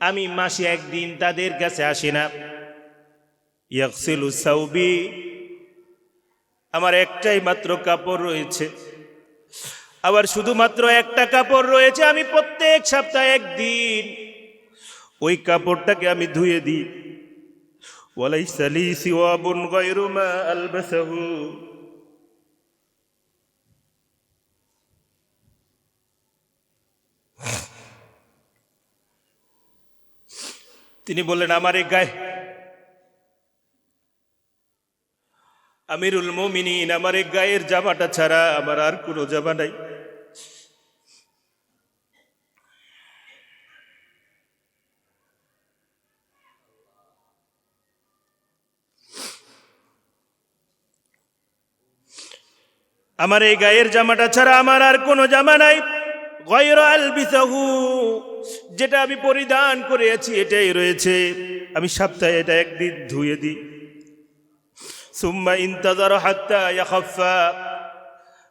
আমি মাসে একদিন তাদের কাছে আসি না ইয়াকসিলু সাউবি আমার একটাই মাত্র কাপড় রয়েছে আবার শুধুমাত্র একটা কাপড় রয়েছে আমি প্রত্যেক সপ্তাহে একদিন ওই কাপড়টাকে আমি ধুয়ে দিই وليس لي ثواب غير ما ألبسه তিনি বললেন, আমার এই গায়ে আমিরুল মোমিনিন, আমার এই গায়ের জামাটা ছাড়া আমার আর কোনো জামা নাই। আমার এই গায়ের জামাটা ছাড়া আমার আর কোনো জামা নাই। যেটা আমি পরিধান করেছি, এটাই রয়েছে। আমি সপ্তাহে এটা একদিন ধুয়ে দিই। সুম্মা ইন্তাজার হাত্তা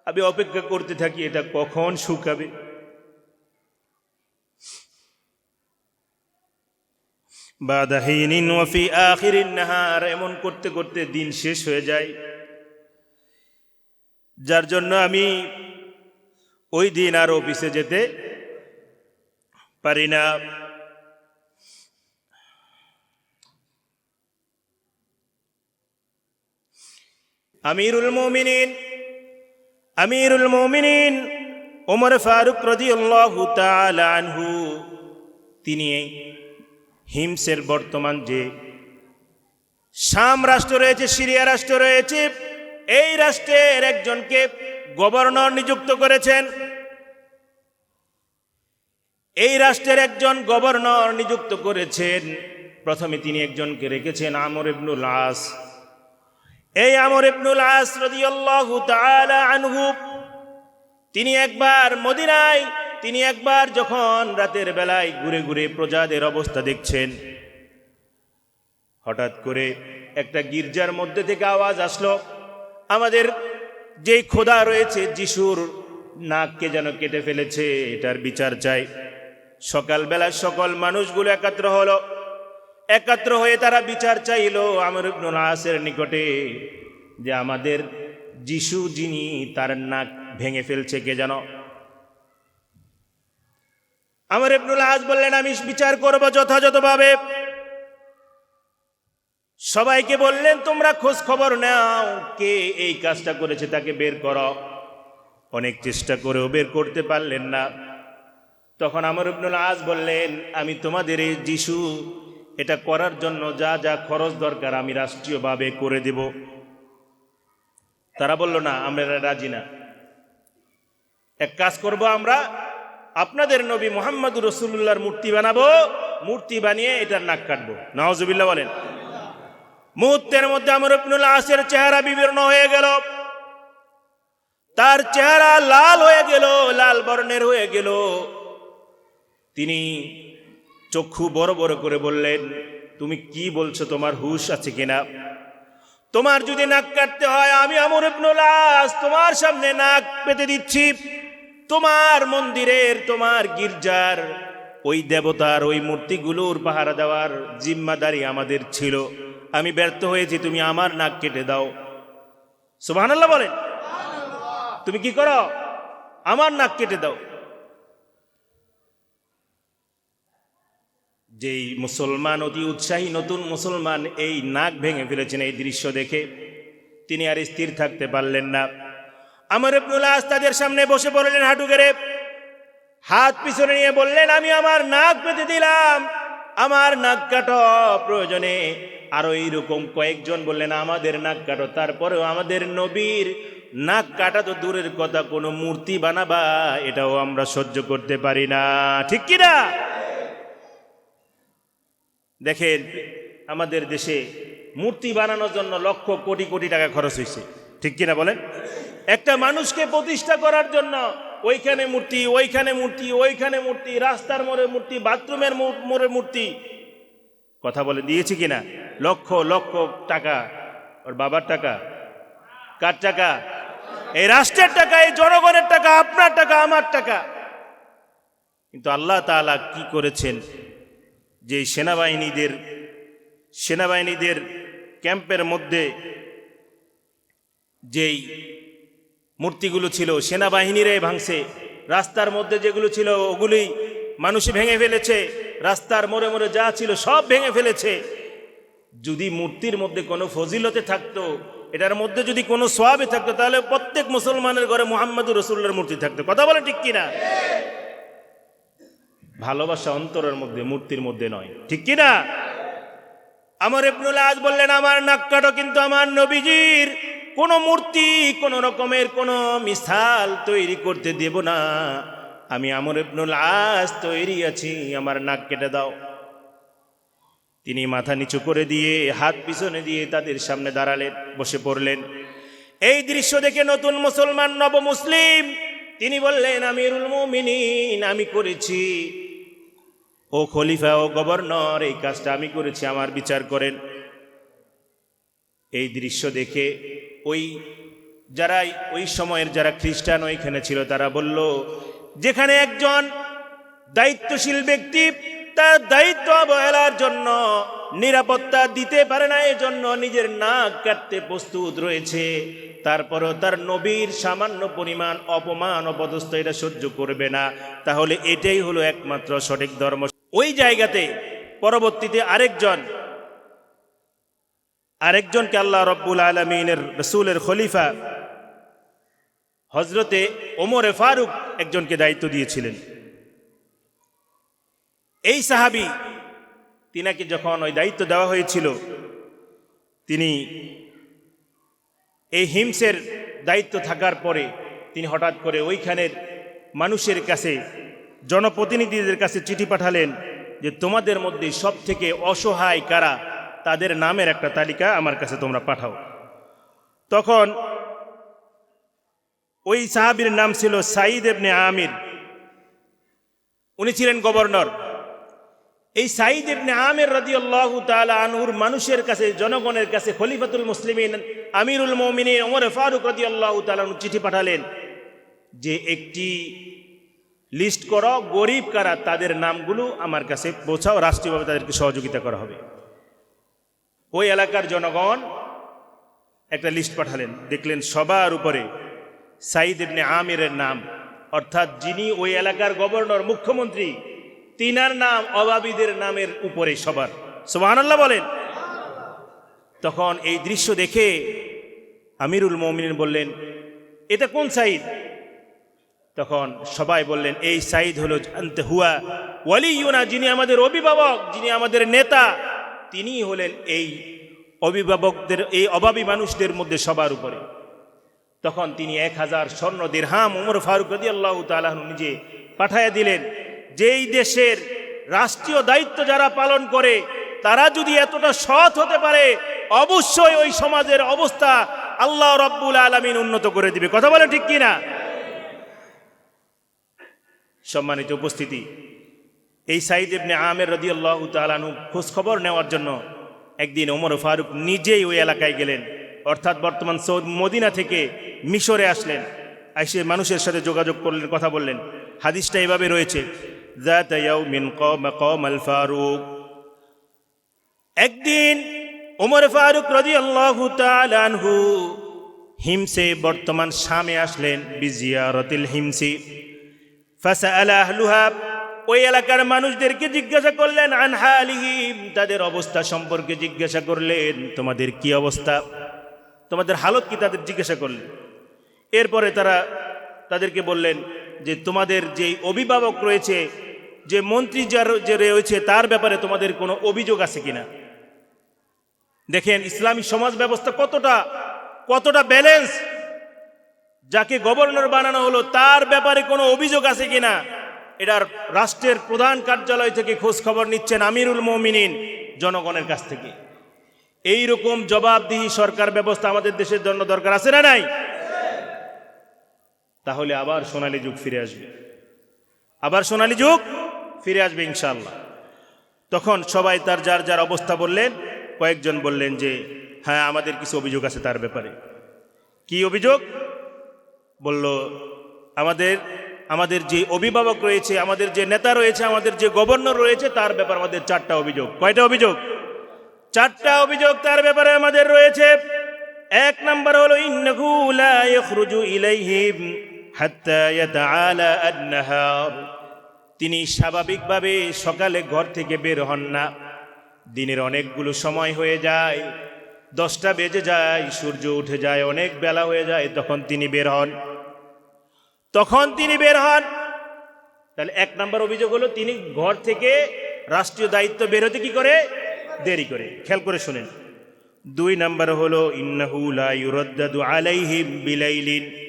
আমি অপেক্ষা করতে থাকি, এটা কখন শুকাবে। এমন করতে করতে দিন শেষ হয়ে যায়। যার জন্য আমি ওই দিন আর অফিসে যেতে পারি না। আমিরুল মোমিনিন আমিরুল মোমিনিন ওমর ফারুক রদিউল্লাহু আনহু, তিনি হিমসের বর্তমান যে শাম রাষ্ট্র রয়েছে, সিরিয়া রাষ্ট্র রয়েছে এই রাষ্ট্রের একজনকে গভর্নর নিযুক্ত করেছেন। এই রাষ্ট্রের একজন গভর্নর নিযুক্ত করেছেন। প্রথমে তিনি একজনকে রেখেছেন আমর ইবনুল আস। এই আমর ইবনুল আস রাদিয়াল্লাহু তাআলা আনহু, তিনি একবার মদিনায়, তিনি একবার যখন রাতের বেলায় ঘুরে ঘুরে প্রজাদের অবস্থা দেখছেন। হঠাৎ করে একটা গির্জার মধ্যে থেকে আওয়াজ আসলো। আমাদের যেই খোদা রয়েছে, যিশুর নাককে যেন কেটে ফেলেছে, এটার বিচার চাই। সকালবেলা সকল মানুষগুলো একাত্র হলো। একাত্র হয়ে তারা বিচার চাইল আমর আসের নিকটে যে আমাদের যিশু যিনি, তার নাক ভেঙে ফেলছে কে যেন। আমার ইবনুল আজ বললেন, আমি বিচার করব যথাযথভাবে। সবাইকে বললেন, তোমরা খোঁজ খবর নাও, কে এই কাজটা করেছে তাকে বের করো। অনেক চেষ্টা করেও বের করতে পারলেন না। তখন আমার ইবনুল আজ বললেন, আমি তোমাদের এই যিশু, এটা করার জন্য যা যা খরচ দরকার, আমি রাষ্ট্রীয়ভাবে করে দেব। তারা বলল, না, আমরা রাজি না। এক কাজ করব আমরা, আপনাদের নবী মোহাম্মদ রসুল্লাহর মূর্তি বানাবো, মূর্তি বানিয়ে এটার নাক কাটবো। নওয়াজুবিল্লাহ বলেন। মুহূর্তের মধ্যে আমার ইবনুল আসের চেহারা বিবর্ণ হয়ে গেল। তার চেহারা লাল হয়ে গেল, লাল বর্ণের হয়ে গেল। তিনি চক্ষু বড় বড় করে বললেন, তুমি কি বলছো? তোমার হুশ আছে কিনা? তোমার যদি নাক কাটতে হয়, আমি আমর ইবনুল আস তোমার সামনে নাক পেতে দিচ্ছি। তোমার মন্দিরের তোমার গির্জার ওই দেবতার ওই মূর্তিগুলোর পাহারা দেওয়ার জিম্মাদারি আমাদের ছিল। আমি ব্যর্থ হয়েছি, তুমি আমার নাক কেটে দাও। সুবহানাল্লাহ বলেন। তুমি কি করো? আমার নাক কেটে দাও। যেই মুসলমান অতি উৎসাহী নতুন মুসলমান এই নাক ভেঙে ফেলেছেন এই দৃশ্য দেখে, তিনি আর স্থির থাকতে পারলেন না। আমার আস তাদের সামনে বসে পড়লেন হাঁটু গেড়ে। হাত পিছনে নিয়ে বললেন, আমি আমার নাক পেতে দিলাম। আমার নাক কাটো প্রয়োজনে। আরও এইরকম কয়েকজন বললেন, আমাদের নাক কাটো। তারপরেও আমাদের নবীর নাক কাটা তো দূরের কথা, কোনো মূর্তি বানাবা, এটাও আমরা সহ্য করতে পারি না। ঠিক কিনা দেখেন, আমাদের দেশে মূর্তি বানানোর জন্য লক্ষ কোটি কোটি টাকা খরচ হয়েছে। ঠিক কিনা বলেন? একটা মানুষকে প্রতিষ্ঠা করার জন্য ওইখানে মূর্তি ওইখানে মূর্তি ওইখানে মূর্তি, রাস্তার মোড়ে মূর্তি, বাথরুমের মোড়ে মূর্তি। কথা বলে দিয়েছি কিনা? লক্ষ লক্ষ টাকা। ওর বাবার টাকা? কার টাকা? এই রাষ্ট্রের টাকা, এই জনগণের টাকা, আপনার টাকা, আমার টাকা। কিন্তু আল্লাহ তাআলা কি করেছেন? যে সেনাবাহিনীদের সেনাবাহিনীদের ক্যাম্পের মধ্যে যেই মূর্তিগুলো ছিল সেনাবাহিনীরাই ভাঙছে। রাস্তার মধ্যে যেগুলো ছিল ওগুলি মানুষে ভেঙে ফেলেছে। রাস্তার মোড়ে মোড়ে যা ছিল সব ভেঙে ফেলেছে। যদি মূর্তির মধ্যে কোনো ফজিলতে থাকতো, এটার মধ্যে যদি কোনো সোয়াবে থাকতো, তাহলে প্রত্যেক মুসলমানের ঘরে মোহাম্মদুর রসুল্লার মূর্তি থাকতো। কথা বলে ঠিক কিনা? ভালোবাসা অন্তরের মধ্যে, মূর্তির মধ্যে নয়। ঠিক কিনা? আমার ইবনুল আজ বললেন, আমার নাক কাটো কিন্তু আমার নবীজির কোন মূর্তি, কোন রকমের কোন মিসাল তৈরি করতে দেব না। আমি আমর ইবনুল আজ তৈরি আছি, আমার নাক কেটে দাও। তিনি মাথা নিচু করে দিয়ে, হাত পিছনে দিয়ে তাদের সামনে দাঁড়ালেন, বসে পড়লেন। এই দৃশ্য দেখে নতুন মুসলমান নব মুসলিম তিনি বললেন, আমিরুল মুমিনিন, আমি করেছি। ও খলিফা, ও গভর্নর, এই কাজটা আমি করেছি, আমার বিচার করেন। এই দৃশ্য দেখে ওই যারা ওই সময়ের যারা খ্রিস্টান ওইখানে ছিল, তারা বলল, যেখানে একজন দায়িত্বশীল ব্যক্তি তার দায়িত্ব অবহেলার জন্য নিরাপত্তা দিতে পারে না এই জন্য নিজের নাক কাটতে প্রস্তুত রয়েছে। তারপরও তার নবীর সামান্য পরিমাণ অপমান অপদস্থ এটা সহ্য করবে না। তাহলে এটাই হলো একমাত্র সঠিক ধর্ম। ওই জায়গাতে পরবর্তীতে আরেকজন আরেকজনকে আল্লাহ রব্বুল আলমিনের রসুলের খলিফা হজরতে ওমরে ফারুক একজনকে দায়িত্ব দিয়েছিলেন। এই সাহাবি তিনাকে যখন ওই দায়িত্ব দেওয়া হয়েছিল, তিনি এই হিমসের দায়িত্ব থাকার পরে তিনি হঠাৎ করে ওইখানের মানুষের কাছে, জনপ্রতিনিধিদের কাছে চিঠি পাঠালেন যে, তোমাদের মধ্যে সব থেকে অসহায় কারা? তাদের নামের একটা তালিকা আমার কাছে তোমরা পাঠাও। তখন ওই সাহাবির নাম ছিল সাইদ এবনে আমির। উনি ছিলেন গভর্নর। এই সাইদ ইবনে আমের রাদিয়াল্লাহ তাআলা আনহুর মানুষের কাছে, জনগণের কাছে, খলিফাতুল মুসলিমিন, আমিরুল মুমিনিন ওমর ফারুক রাদিয়াল্লাহু তাআলা চিঠি পাঠালেন যে, একটি লিস্ট করো, গরিব কারা, তাদের নামগুলো আমার কাছে পৌঁছাও, রাষ্ট্রীয়ভাবে তাদেরকে সহযোগিতা করা হবে। ওই এলাকার জনগণ একটা লিস্ট পাঠালেন। দেখলেন সবার উপরে সাইদ ইবনে আমিরের নাম। অর্থাৎ যিনি ওই এলাকার গভর্নর, মুখ্যমন্ত্রী, তিনার নাম অভাবীদের নামের উপরে সবার। সুবহানাল্লাহ বলেন। তখন এই দৃশ্য দেখে আমিরুল মমিন বললেন, এটা কোন সাইদ? তখন সবাই বললেন, এই সাইদ হলো জানতে হুয়া ওয়ালি ওয়ালিউনা যিনি আমাদের অভিভাবক, যিনি আমাদের নেতা তিনি হলেন এই অভিভাবকদের, এই অভাবী মানুষদের মধ্যে সবার উপরে। তখন তিনি এক হাজার স্বর্ণ দিরহাম উমর ফারুক রদি আল্লাহ তালাহ নিজে পাঠাইয়া দিলেন, যেই দেশের রাষ্ট্রীয় দায়িত্ব যারা পালন করে, তারা যদি এতটা সৎ হতে পারে, অবশ্যই ওই সমাজের অবস্থা আল্লাহ রব্বুল আলমিন উন্নত করে দিবে। কথা বলে ঠিক কিনা? সম্মানিত উপস্থিতি এই সাইদ ইবনে আমের রদি আল্লাহ তালানু খোঁজখবর নেওয়ার জন্য একদিন ওমর ফারুক নিজেই ওই এলাকায় গেলেন। অর্থাৎ বর্তমান সৌদ মদিনা থেকে মিশরে আসলেন। এসে মানুষের সাথে যোগাযোগ করলেন, কথা বললেন। হাদিসটা এভাবে রয়েছে ফারুক। একদিন ওমর ফারুক রদি আল্লাহ তালানহু হিমসে বর্তমান শামে আসলেন বিজিয়া রতিল হিমসি। ফাসা আলাহলুহাব ওই এলাকার মানুষদেরকে জিজ্ঞাসা করলেন আনহা আলিহিম তাদের অবস্থা সম্পর্কে জিজ্ঞাসা করলেন, তোমাদের কি অবস্থা? তোমাদের হালত কি? তাদের জিজ্ঞাসা করলেন। এরপরে তারা তাদেরকে বললেন যে, তোমাদের যেই অভিভাবক রয়েছে, যে মন্ত্রী যার যে রয়েছে, তার ব্যাপারে তোমাদের কোনো অভিযোগ আছে কিনা? দেখেন, ইসলামী সমাজ ব্যবস্থা কতটা কতটা ব্যালেন্স যাকে গভর্নর বানানো হলো, তার ব্যাপারে কোনো অভিযোগ আছে কিনা? এটার রাষ্ট্রের প্রধান কার্যালয় থেকে খোঁজ খবর নিচ্ছেন আমিরুল মমিনিন জনগণের কাছ থেকে। এই রকম জবাবদিহি সরকার ব্যবস্থা আমাদের দেশের জন্য দরকার আছে না নাই? তাহলে আবার সোনালী যুগ ফিরে আসবে। আবার সোনালী যুগ ফিরে আসবে ইনশাল্লাহ তখন সবাই তার যার যার অবস্থা বললেন, কয়েকজন বললেন যে হ্যাঁ আমাদের কিছু অভিযোগ আছে তার ব্যাপারে। কি অভিযোগ? বলল, আমাদের আমাদের যে অভিভাবক রয়েছে, আমাদের যে নেতা রয়েছে, আমাদের যে গভর্নর রয়েছে, তার ব্যাপারে আমাদের চারটা অভিযোগ। কয়টা অভিযোগ? চারটা অভিযোগ তার ব্যাপারে আমাদের রয়েছে। এক নাম্বার হলো তিনি স্বাভাবিকভাবে সকালে ঘর থেকে বের হন না। দিনের অনেকগুলো সময় হয়ে যায়, দশটা বেজে যায়, সূর্য উঠে যায়, অনেক বেলা হয়ে যায়, তখন তিনি বের হন। তখন তিনি বের হন। তাহলে এক নম্বর অভিযোগ হলো, তিনি ঘর থেকে রাষ্ট্রীয় দায়িত্ব বের হতে কি করে? দেরি করে। খেয়াল করে শুনেন। দুই নম্বর হলো বিলাইলিন।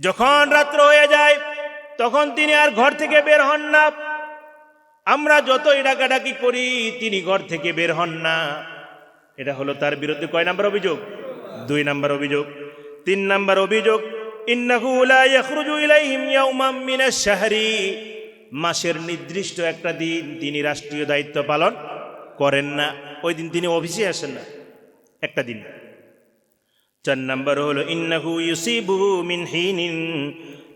যখন রাত্র হয়ে যায়, তখন তিনি আর ঘর থেকে বের হন না। আমরা যতই ডাকাডাকি করি, তিনি ঘর থেকে বের হন না। এটা হলো তার বিরুদ্ধে কয় নাম্বার অভিযোগ? দুই নাম্বার অভিযোগ। তিন নাম্বার অভিযোগ ইন্নাহু লা ইয়াখরুজু ইলাইহিম ইয়াওমান মিনাশ শাহরি। মাসের নির্দিষ্ট একটা দিন তিনি রাষ্ট্রীয় দায়িত্ব পালন করেন না। ওই দিন তিনি অফিসে আসেন না। একটা দিন। চার নাম্বার হলো, ইন্নাহু ইউসিবুহু মিন হিনিন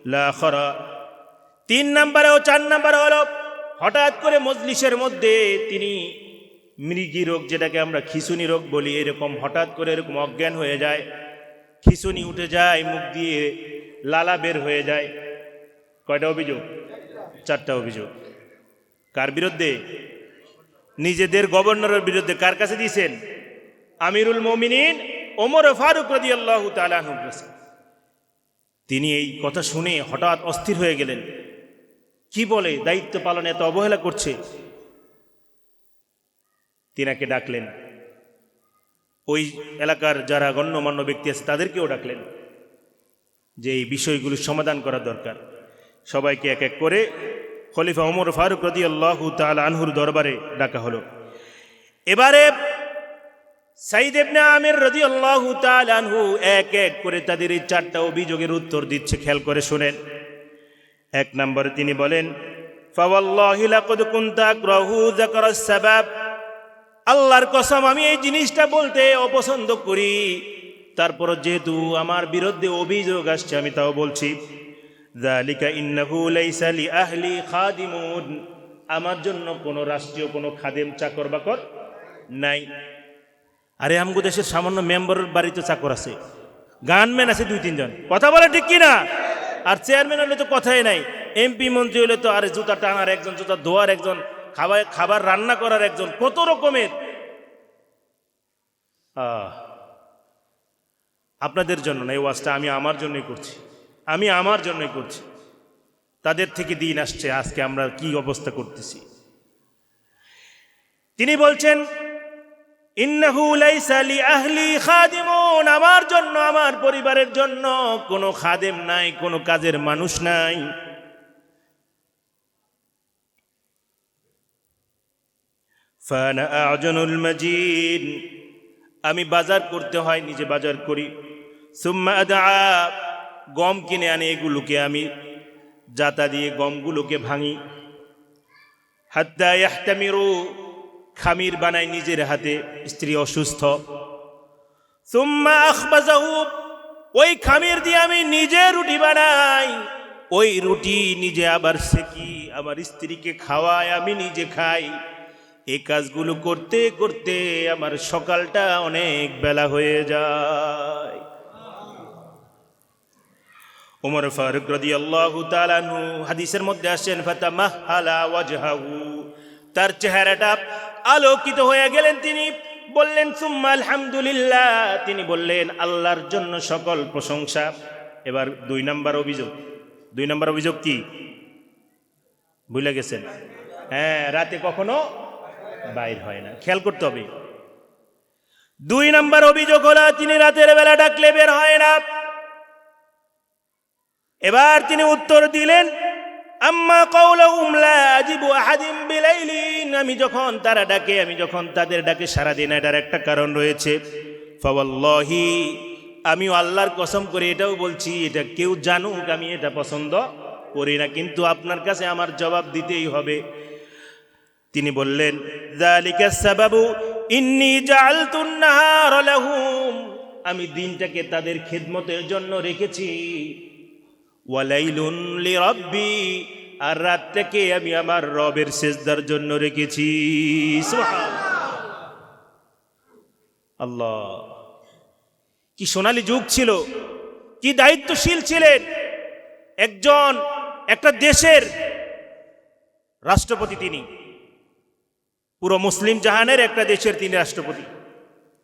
লা খরা। তিন নাম্বারে ও চার নাম্বার হলো, হঠাৎ করে মজলিসের মধ্যে তিনি মৃগী রোগ, যেটাকে আমরা খিসুনি রোগ বলি, এরকম হঠাৎ করে এরকম অজ্ঞান হয়ে যায়। খিসুনি উঠে যায়, মুখ দিয়ে লালা বের হয়ে যায়। কয়টা অভিযোগ? চারটা অভিযোগ। কার বিরুদ্ধে? নিজেদের গভর্নরের বিরুদ্ধে। কার কাছে দিয়েছেন? আমিরুল মমিনিন ওমর ফারুক রদি আল্লাহ তিনি এই কথা শুনে হঠাৎ অস্থির হয়ে গেলেন। কি বলে? দায়িত্ব পালনে এত অবহেলা করছে? তিনাকে ডাকলেন। ওই এলাকার যারা গণ্যমান্য ব্যক্তি আছে, তাদেরকেও ডাকলেন যে এই বিষয়গুলো সমাধান করা দরকার। সবাইকে এক এক করে খলিফা ওমর ফারুক রদি আল্লাহ তাল আনহুর দরবারে ডাকা হলো। এবারে সাইদ এবনে আমির রদি আল্লাহ তাল আনহু এক এক করে তাদের এই চারটা অভিযোগের উত্তর দিচ্ছে, খেয়াল করে শোনেন। এক নম্বরে তিনি বলেন, ফাওয়াল্লাহি লাকাদ কুনতা আকরাহু যাকারাস সাবাব। আল্লাহর কসম, আমি এই জিনিসটা বলতে অপছন্দ করি। তারপর যেহেতু আমার বিরুদ্ধে অভিযোগ আসছে, আমি তাও বলছি লি আমার জন্য কোনো রাষ্ট্রীয় কোনো খাদেম চাকর বাকর নাই। আরে, আমগো দেশের সামান্য মেম্বারের বাড়িতে চাকর আছে। গানম্যান আছে দুই, তিনজন। কথা বলে ঠিক কি না আর চেয়ারম্যান হলে তো কথাই নাই। এমপি মন্ত্রী হলে তো আরে জুতা টানার একজন, জুতা ধোয়ার একজন খাবার খাবার রান্না করার একজন কত রকমের? আপনাদের জন্য না, এই ওয়াজটা আমি আমার জন্যই করছি। আমি আমার জন্যই করছি। তাদের থেকে দিন আসছে, আজকে আমরা কি অবস্থা করতেছি। তিনি বলছেন আমার জন্য, আমার পরিবারের জন্য কোনো খাদেম নাই, কোনো কাজের মানুষ নাই। ফানা আজনুল আমি বাজার করতে হয়, নিজে বাজার করি। সুম্মা আদা, গম কিনে আনি এগুলোকে আমি। জাতা দিয়ে গমগুলোকে ভাঙি। হাত্তা খামির বানাই নিজের হাতে, স্ত্রী অসুস্থ। সুম্মা আখবাজাহু, ওই খামির দিয়ে আমি নিজে রুটি বানাই। ওই রুটি নিজে আবার সেকি, আমার স্ত্রীকে খাওয়াই আমি নিজে খাই। এই কাজগুলো করতে করতে আমার সকালটা অনেক বেলা হয়ে যায়। ওমর ফারুক রদি আল্লাহ তালানহু হাদিসের মধ্যে আসছেন ফাতামাহ আলা ওয়াজহাহু। তার চেহারাটা আলোকিত হয়ে গেলেন তিনি। বললেন, সুম্মা আলহামদুলিল্লাহ। তিনি বললেন, আল্লাহর জন্য সকল প্রশংসা। এবার দুই নাম্বার অভিযোগ। দুই নাম্বার অভিযোগ কি? ভুলে গেছেন? হ্যাঁ রাতে কখনো বাইর হয় না। খেয়াল করতে হবে। দুই নাম্বার অভিযোগ হলো, তিনি রাতের বেলা ডাকলে বের হয় না। এবার তিনি উত্তর দিলেন, আম্মা কওলাহুম লা আজিবু আহাদিম বিলাইলিন আমি যখন তারা ডাকে, আমি যখন তাদের ডাকে সারা দিন এটার একটা কারণ রয়েছে। ফাওয়াল্লাহি আমি আল্লাহর কসম করে এটাও বলছি, এটা কেউ জানুক, আমি এটা পছন্দ করি না, কিন্তু আপনার কাছে আমার জবাব দিতেই হবে। তিনি বললেন ইন্নি আমি দিনটাকে তাদের খেদমতের জন্য রেখেছি। ওয়ালাইলুন আর রাতটাকে আমি আমার রবের সেজদার জন্য রেখেছি। আল্লাহ, কি সোনালী যুগ ছিল, কি দায়িত্বশীল ছিলেন একজন, একটা দেশের রাষ্ট্রপতি তিনি। পুরো মুসলিম জাহানের একটা দেশের তিনি রাষ্ট্রপতি।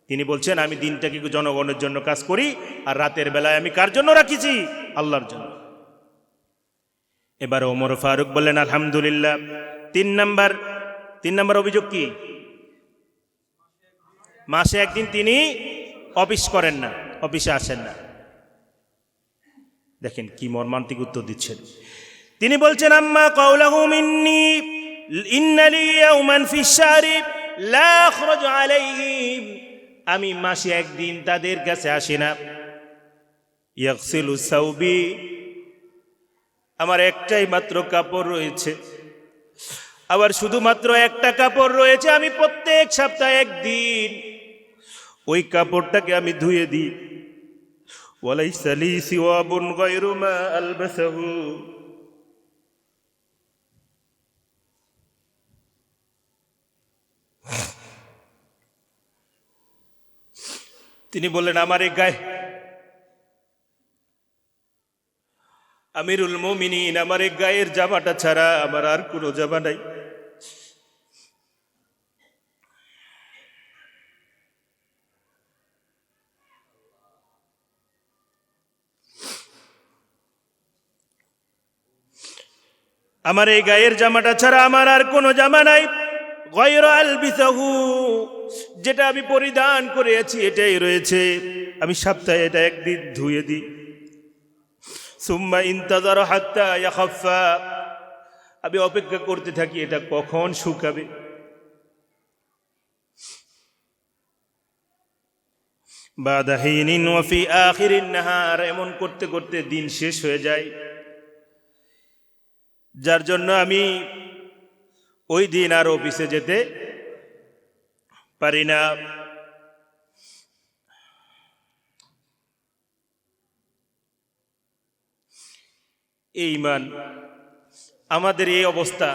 তিনি বলছেন, আমি দিনটাকে জনগণের জন্য কাজ করি, আর রাতের বেলায় আমি কার জন্য রাখিছি? আল্লাহর জন্য। এবার ওমর ফারুক বললেন, আলহামদুলিল্লাহ। তিন নাম্বার তিন নাম্বার অভিযোগ কি? মাসে একদিন তিনি অফিস করেন না, অফিসে আসেন না। দেখেন কি মর্মান্তিক উত্তর দিচ্ছেন। তিনি বলছেন, আম্মা কওলাহু আমি মাসে একদিন তাদের কাছে আসি না। সাউবি। আমার একটাই মাত্র কাপড় রয়েছে। আবার শুধুমাত্র একটা কাপড় রয়েছে, আমি প্রত্যেক সপ্তাহে একদিন ওই কাপড়টাকে আমি ধুয়ে দিই। ওয়ালাইসালি সিওয়াবুন গায়রুমা আলবাসাহু। তিনি বললেন, আমার এই গায়ে আমিরুল মোমিনিন, আমার এই গায়ের জামাটা ছাড়া আমার আর কোনো জামা নাই। আমার এই গায়ের জামাটা ছাড়া আমার আর কোনো জামা নাই। যেটা আমি পরিধান করেছি, এটাই রয়েছে। আমি সপ্তাহে এটা একদিন ধুয়ে দিই। সুম্মা ইন্তাজার হাত্তা ইয়াখাফা। আমি অপেক্ষা করতে থাকি, এটা কখন শুকাবে। বাদাহিনিন ওয়াফি আখিরিন নাহার, এমন করতে করতে দিন শেষ হয়ে যায়। যার জন্য আমি ওই দিন আর অফিসে যেতে পারি না। এই ইমান আমাদের এই অবস্থা,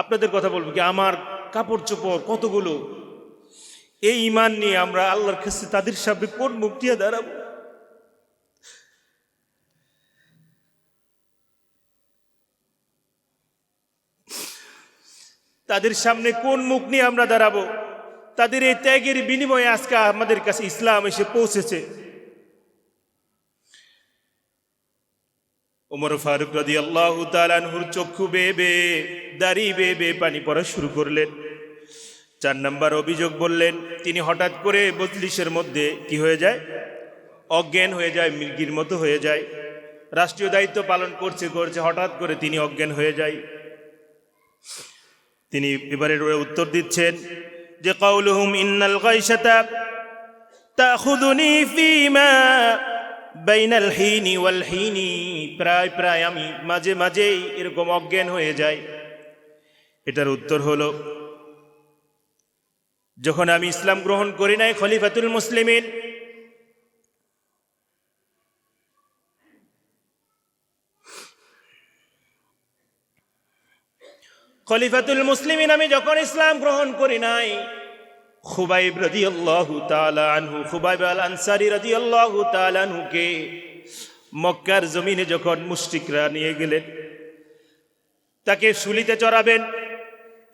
আপনাদের কথা বলব কি, আমার কাপড় চোপড় কতগুলো? এই ইমান নিয়ে আমরা আল্লাহর কাছে তাদের সামনে কোন মুখ দিয়ে দাঁড়াবো? তাদের সামনে কোন মুখ নিয়ে আমরা দাঁড়াবো? তাদের এই ত্যাগের বিনিময়ে আজকে আমাদের কাছে ইসলাম এসে পৌঁছেছে। ওমর ফারুক রাদি আল্লাহ তালানহুর চক্ষু বেয়ে বেয়ে, দাড়ি বেয়ে পানি পড়া শুরু করলেন। চার নাম্বার অভিযোগ বললেন, তিনি হঠাৎ করে বজলিসের মধ্যে কি হয়ে যায়? অজ্ঞান হয়ে যায় মির্গির মতো হয়ে যায়। রাষ্ট্রীয় দায়িত্ব পালন করছে করছে, হঠাৎ করে তিনি অজ্ঞান হয়ে যায়। তিনি এবারে উত্তর দিচ্ছেন যে কৌলহুম ইন্নাল গাইশাতা তাখুদুনি ফিমা বাইনাল হিনি ওয়াল হিনি। প্রায় প্রায় আমি মাঝে মাঝেই এরকম অজ্ঞান হয়ে যাই। এটার উত্তর হলো, যখন আমি ইসলাম গ্রহণ করি নাই খলিফাতুল মুসলিমিন খলিফাতুল মুসলিমিন, আমি যখন ইসলাম গ্রহণ করি নাই, খুবাইব রদি আল্লাহ আনহু, খুবাইব আল আনসারি রদি আল্লাহ আনহুকে মক্কার জমিনে যখন মুষ্টিকরা নিয়ে গেলেন, তাকে শুলিতে চড়াবেন।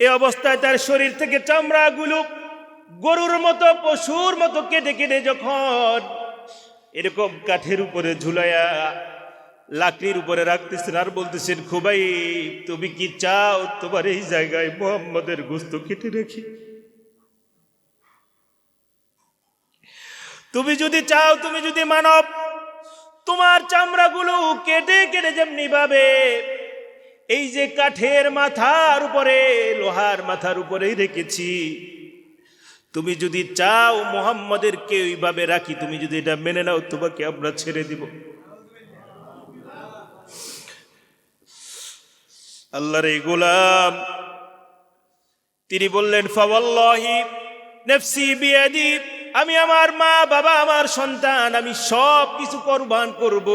এ অবস্থায় তার শরীর থেকে চামড়াগুলো গরুর মতো, পশুর মতো কেটে কেটে যখন এরকম কাঠের উপরে ঝুলাইয়া লাকড়ির উপরে রাখতেছেন আর বলতেছেন, খুবাই, তুমি কি চাও তোমার এই জায়গায় মোহাম্মদের গোস্ত কেটে রেখি? তুমি যদি চাও, তুমি যদি মানব, তোমার চামড়াগুলো কেটে কেটে যেমনি ভাবে, এই যে কাঠের মাথার উপরে, লোহার মাথার উপরেই রেখেছি। তুমি যদি চাও মোহাম্মদেরকে ওইভাবে রাখি, তুমি যদি এটা মেনে নাও, তোমাকে আমরা ছেড়ে দিব। আল্লাহর এই গোলাম। তিনি বললেন, ফাওয়াল্লাহি নফসি বিয়াদি, আমি আমার মা, বাবা, আমার সন্তান, আমি সব কিছু কোরবান করব।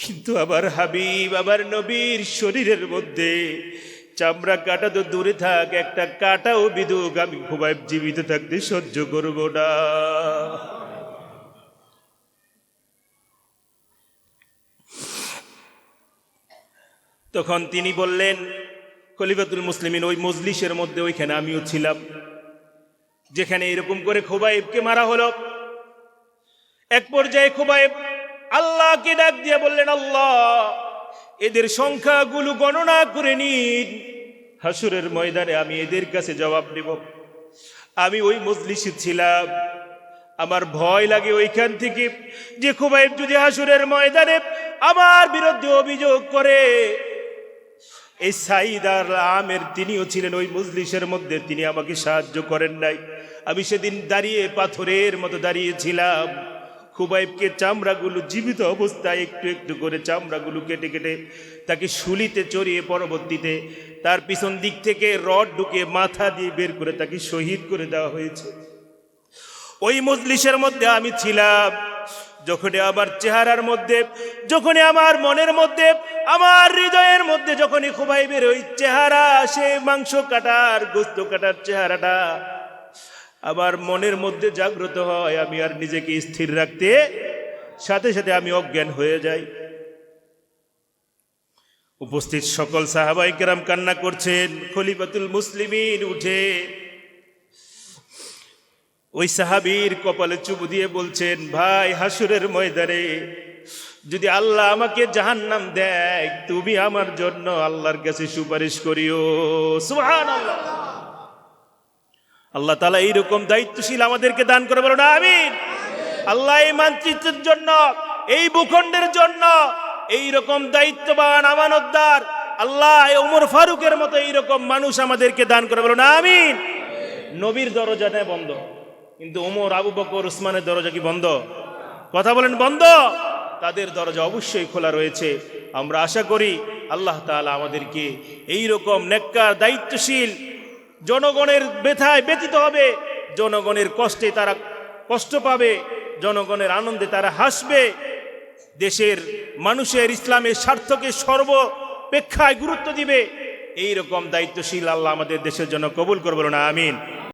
কিন্তু আবার হাবিব আবার নবীর শরীরের মধ্যে চামড়া কাটা তো দূরে থাক, একটা কাটাও বিদুক, আমি খুবাইব জীবিত থাকতে সহ্য করব না। তখন তিনি বললেন, খলিফাতুল মুসলিমিন ওই মজলিসের মধ্যে ওইখানে আমিও ছিলাম, যেখানে এরকম করে খোবাইবকে মারা হলো। এক পর্যায়ে খোবাইব আল্লাহকে ডাক দিয়ে বললেন, আল্লাহ, এদের সংখ্যাগুলো গণনা করে নিন। হাসুরের ময়দানে আমি এদের কাছে জবাব দেব। আমি ওই মজলিসে ছিলাম। আমার ভয় লাগে ওইখান থেকে যে খুবাইব যদি হাসুরের ময়দানে আমার বিরুদ্ধে অভিযোগ করে এই সাইদার আমের তিনিও ছিলেন ওই মজলিসের মধ্যে, তিনি আমাকে সাহায্য করেন নাই। আমি সেদিন দাঁড়িয়ে পাথরের মতো দাঁড়িয়েছিলাম। খুবাইবকে চামড়াগুলো, জীবিত অবস্থায় একটু একটু করে চামড়াগুলো কেটে কেটে তাকে শুলিতে চড়িয়ে পরবর্তীতে তার পিছন দিক থেকে রড ঢুকে মাথা দিয়ে বের করে তাকে শহীদ করে দেওয়া হয়েছে। ওই মজলিসের মধ্যে আমি ছিলাম। যখনই আমার চেহারার মধ্যে, যখনই আমার মনের মধ্যে আমার হৃদয়ের মধ্যে যখনই খুবাইবের ওই চেহারা সে মাংস কাটার, গোস্ত কাটার চেহারাটা, আমার মনের মধ্যে জাগ্রত হয়, আমি আর নিজেকে স্থির রাখতে সাথে সাথে আমি অজ্ঞান হয়ে যাই। উপস্থিত সকল সাহাবাই কেরাম কান্না করছেন, খলিফাতুল মুসলিমিন উঠে। ওই সাহাবীর কপালে চুবু দিয়ে বলছেন, ভাই, হাসুরের ময়দানে যদি আল্লাহ আমাকে জাহান্নাম দেয়, তুমি আমার জন্য আল্লাহর কাছে সুপারিশ করিও। সুবহান আল্লাহ তালা এইরকম দায়িত্বশীল আমাদেরকে দান করে বলো না আমিন। আল্লাহ এই মানচিত্রের জন্য, এই ভূখণ্ডের জন্য এই রকম দায়িত্ববান, আমানতদার, আল্লাহ ওমর ফারুকের মতো এইরকম মানুষ আমাদেরকে দান করে বলো না আমিন। নবীর দরজা নেয় বন্ধ, কিন্তু ওমর, আবু বকর, উসমানের দরজা কি বন্ধ? কথা বলেন, বন্ধ। তাদের দরজা অবশ্যই খোলা রয়েছে। আমরা আশা করি আল্লাহ তাআলা আমাদেরকে এই রকম নেককার, দায়িত্বশীল জনগণের ব্যথায় ব্যতীত হবে, জনগণের কষ্টে তারা কষ্ট পাবে, জনগণের আনন্দে তারা হাসবে। দেশের মানুষের ইসলামের স্বার্থকে সর্বপেক্ষায় গুরুত্ব দিবে। এই রকম দায়িত্বশীল আল্লাহ আমাদের দেশের জন্য কবুল করব না, আমিন।